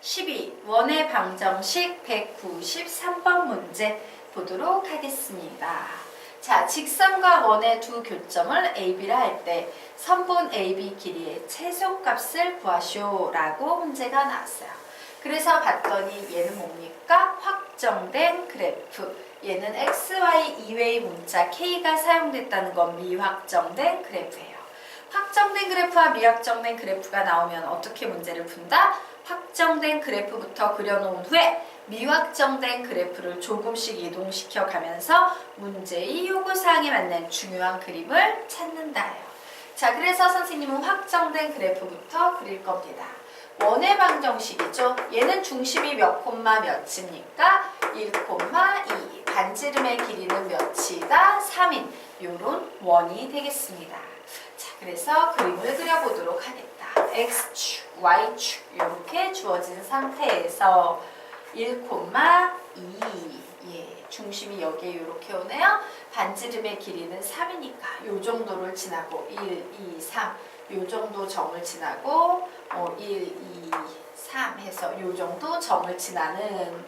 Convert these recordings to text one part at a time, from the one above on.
12. 원의 방정식 193번 문제 보도록 하겠습니다. 자, 직선과 원의 두 교점을 AB라 할 때 선분 AB 길이의 최소값을 구하시오 라고 문제가 나왔어요. 그래서 봤더니 얘는 뭡니까? 확정된 그래프. 얘는 XY 이외의 문자 K가 사용됐다는 건 미확정된 그래프예요. 확정된 그래프와 미확정된 그래프가 나오면 어떻게 문제를 푼다? 확정된 그래프부터 그려놓은 후에 미확정된 그래프를 조금씩 이동시켜 가면서 문제의 요구사항에 맞는 중요한 그림을 찾는다요. 자, 그래서 선생님은 확정된 그래프부터 그릴 겁니다. 원의 방정식이죠. 얘는 중심이 몇 콤마 몇입니까? 1 콤마 2. 반지름의 길이는 몇이다? 3인. 요런 원이 되겠습니다. 자, 그래서 그림을 그려보도록 하겠다. X축, Y축 이렇게 주어진 상태에서 1콤마 2. 예, 중심이 여기에 이렇게 오네요. 반지름의 길이는 3이니까 요 정도를 지나고 1, 2, 3. 요 정도 점을 지나고 어, 1, 2, 3 해서 요 정도 점을 지나는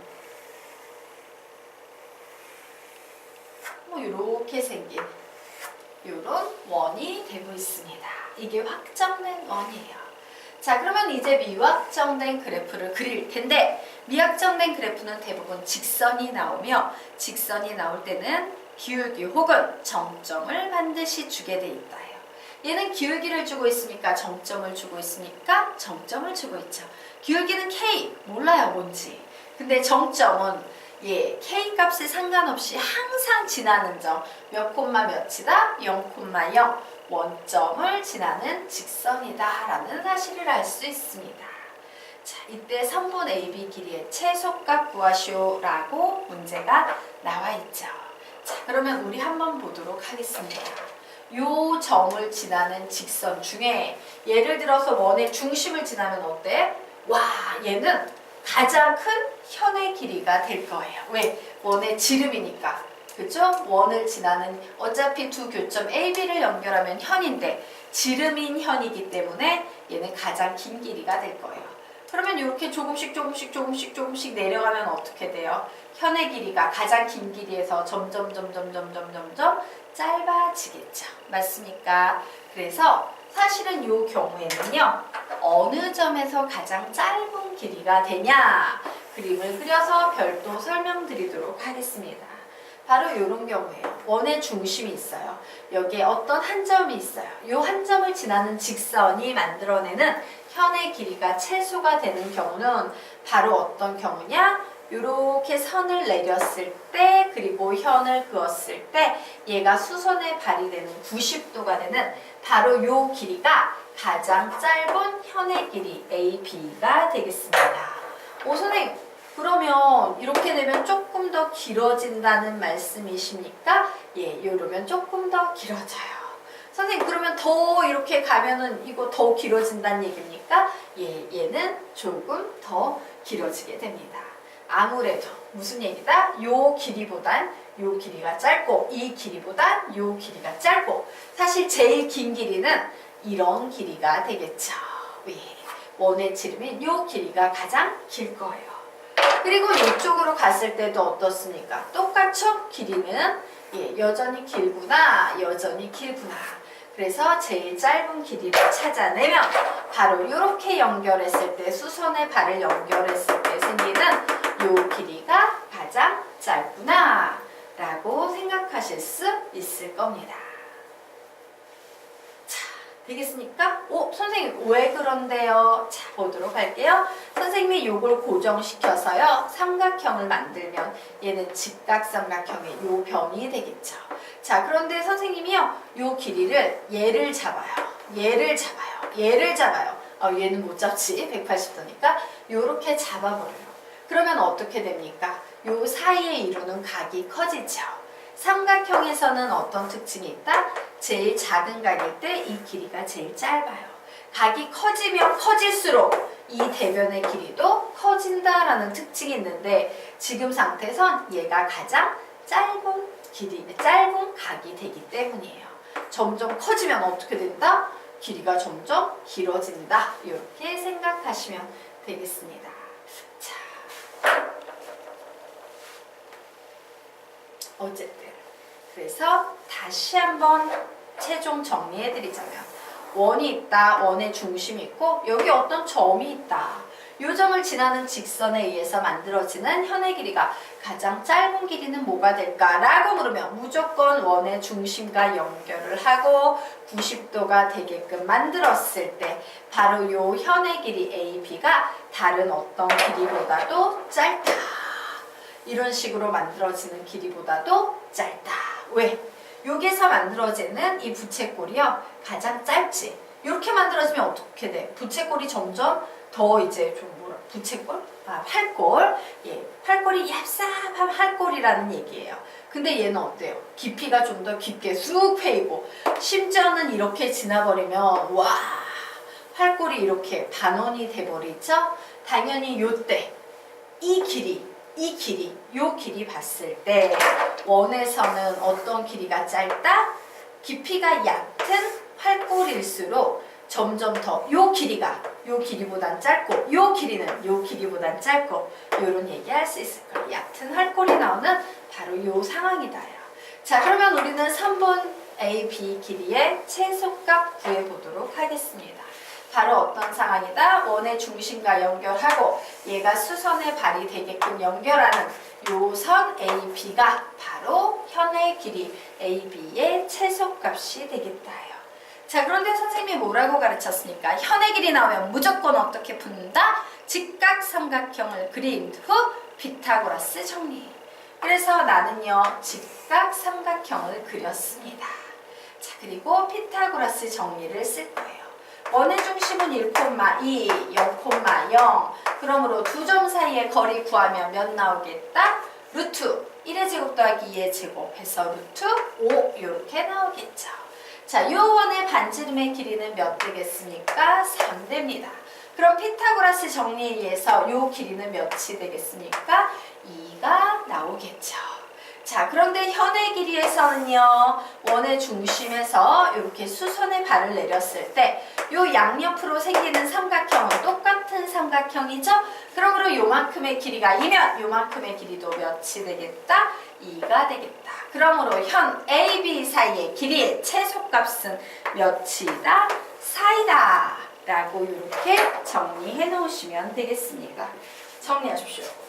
뭐 이렇게 생긴 이런 원이 되고 있습니다. 이게 확정된 원이에요. 자, 그러면 이제 미확정된 그래프를 그릴 텐데 미확정된 그래프는 대부분 직선이 나오며 직선이 나올 때는 기울기 혹은 정점을 반드시 주게 돼 있다요. 얘는 기울기를 주고 있으니까 정점을 주고 있으니까 정점을 주고 있죠. 기울기는 K 몰라요 뭔지. 근데 정점은 예, K 값에 상관없이 항상 지나는 점. 몇 콤마 몇이다? 0,0 원점을 지나는 직선이다 라는 사실을 알 수 있습니다. 자, 이때 선분 AB 길이의 최소값 구하시오 라고 문제가 나와 있죠. 자, 그러면 우리 한번 보도록 하겠습니다. 요 점을 지나는 직선 중에 예를 들어서 원의 중심을 지나면 어때? 와, 얘는 가장 큰 현의 길이가 될 거예요. 왜? 원의 지름이니까. 그죠? 원을 지나는 어차피 두 교점 A, B를 연결하면 현인데 지름인 현이기 때문에 얘는 가장 긴 길이가 될 거예요. 그러면 이렇게 조금씩 조금씩 조금씩 조금씩 내려가면 어떻게 돼요? 현의 길이가 가장 긴 길이에서 점점 점점 점점 점점 짧아지겠죠. 맞습니까? 그래서 사실은 이 경우에는요. 어느 점에서 가장 짧은 길이가 되냐 그림을 그려서 별도 설명드리도록 하겠습니다. 바로 이런 경우에요. 원의 중심이 있어요. 여기에 어떤 한 점이 있어요. 이 한 점을 지나는 직선이 만들어내는 현의 길이가 최소가 되는 경우는 바로 어떤 경우냐? 이렇게 선을 내렸을 때 그리고 현을 그었을 때 얘가 수선에 발휘되는 90도가 되는 바로 요 길이가 가장 짧은 현의 길이 AB가 되겠습니다. 오 선생님 그러면 이렇게 되면 조금 더 길어진다는 말씀이십니까? 예, 이러면 조금 더 길어져요. 선생님 그러면 더 이렇게 가면은 이거 더 길어진다는 얘기입니까? 예, 얘는 조금 더 길어지게 됩니다. 아무래도 무슨 얘기다? 요 길이보단 요 길이가 짧고 이 길이보단 요 길이가 짧고 사실 제일 긴 길이는 이런 길이가 되겠죠. 예, 원의 지름인 요 길이가 가장 길 거예요. 그리고 이쪽으로 갔을 때도 어떻습니까? 똑같죠? 길이는 예, 여전히 길구나, 여전히 길구나. 그래서 제일 짧은 길이를 찾아내면 바로 이렇게 연결했을 때 수선의 발을 연결했을 때 생기는 요 길이가 가장 짧구나 라고 생각하실 수 있을 겁니다. 자, 되겠습니까? 오, 선생님 왜 그런데요? 자, 보도록 할게요. 선생님이 요걸 고정시켜서요. 삼각형을 만들면 얘는 직각삼각형의 요 변이 되겠죠. 자, 그런데 선생님이요. 요 길이를 얘를 잡아요. 얘를 잡아요. 얘를 잡아요. 어, 얘는 못 잡지. 180도니까 요렇게 잡아버려요. 그러면 어떻게 됩니까? 요 사이에 이루는 각이 커지죠. 삼각형에서는 어떤 특징이 있다? 제일 작은 각일 때 이 길이가 제일 짧아요. 각이 커지면 커질수록 이 대변의 길이도 커진다라는 특징이 있는데 지금 상태선 얘가 가장 짧은 길이, 짧은 각이 되기 때문이에요. 점점 커지면 어떻게 된다? 길이가 점점 길어진다. 이렇게 생각하시면 되겠습니다. 자, 어쨌든 그래서 다시 한번 최종 정리해드리자면 원이 있다, 원의 중심이 있고 여기 어떤 점이 있다. 요 점을 지나는 직선에 의해서 만들어지는 현의 길이가 가장 짧은 길이는 뭐가 될까라고 물으면 무조건 원의 중심과 연결을 하고 90도가 되게끔 만들었을 때 바로 요 현의 길이 AB가 다른 어떤 길이보다도 짧다. 이런 식으로 만들어지는 길이보다도 짧다. 왜? 여기서 만들어지는 이 부채꼴이요 가장 짧지. 이렇게 만들어지면 어떻게 돼? 부채꼴이 점점 더 이제 좀 뭐라 부채꼴? 아 활꼴. 예, 활꼴이 얍삽한 활꼴이라는 얘기예요. 근데 얘는 어때요? 깊이가 좀 더 깊게 쑥 패이고 심지어는 이렇게 지나버리면 와 활꼴이 이렇게 반원이 돼버리죠. 당연히 요때 이 길이 이 길이, 요 길이 봤을 때 원에서는 어떤 길이가 짧다? 깊이가 얕은 활골일수록 점점 더 요 길이가 요 길이보단 짧고 요 길이는 요 길이보단 짧고 요런 얘기 할 수 있을 거예요. 얕은 활골이 나오는 바로 요 상황이다요. 자 그러면 우리는 3번 A, B 길이의 최소값 구해보도록 하겠습니다. 바로 어떤 상황이다? 원의 중심과 연결하고 얘가 수선의 발이 되게끔 연결하는 요선 AB가 바로 현의 길이 AB의 최소값이 되겠다요. 자 그런데 선생님이 뭐라고 가르쳤습니까? 현의 길이 나오면 무조건 어떻게 푼다? 직각 삼각형을 그린 후 피타고라스 정리. 그래서 나는요 직각 삼각형을 그렸습니다. 자 그리고 피타고라스 정리를 쓸 거예요. 원의 중심은 1,2, 0,0 그러므로 두 점 사이의 거리 구하면 몇 나오겠다? 루트 1의 제곱 더하기 2의 제곱 해서 루트 5 이렇게 나오겠죠. 자, 요 원의 반지름의 길이는 몇 되겠습니까? 3 됩니다. 그럼 피타고라스 정리에 의해서 요 길이는 몇이 되겠습니까? 2가 나오겠죠. 자, 그런데 현의 길이에서는요, 원의 중심에서 이렇게 수선의 발을 내렸을 때, 요 양옆으로 생기는 삼각형은 똑같은 삼각형이죠? 그러므로 요만큼의 길이가 2면 요만큼의 길이도 몇이 되겠다? 2가 되겠다. 그러므로 현 A, B 사이의 길이의 최소값은 몇이다? 4이다. 라고 이렇게 정리해 놓으시면 되겠습니다. 정리하십시오.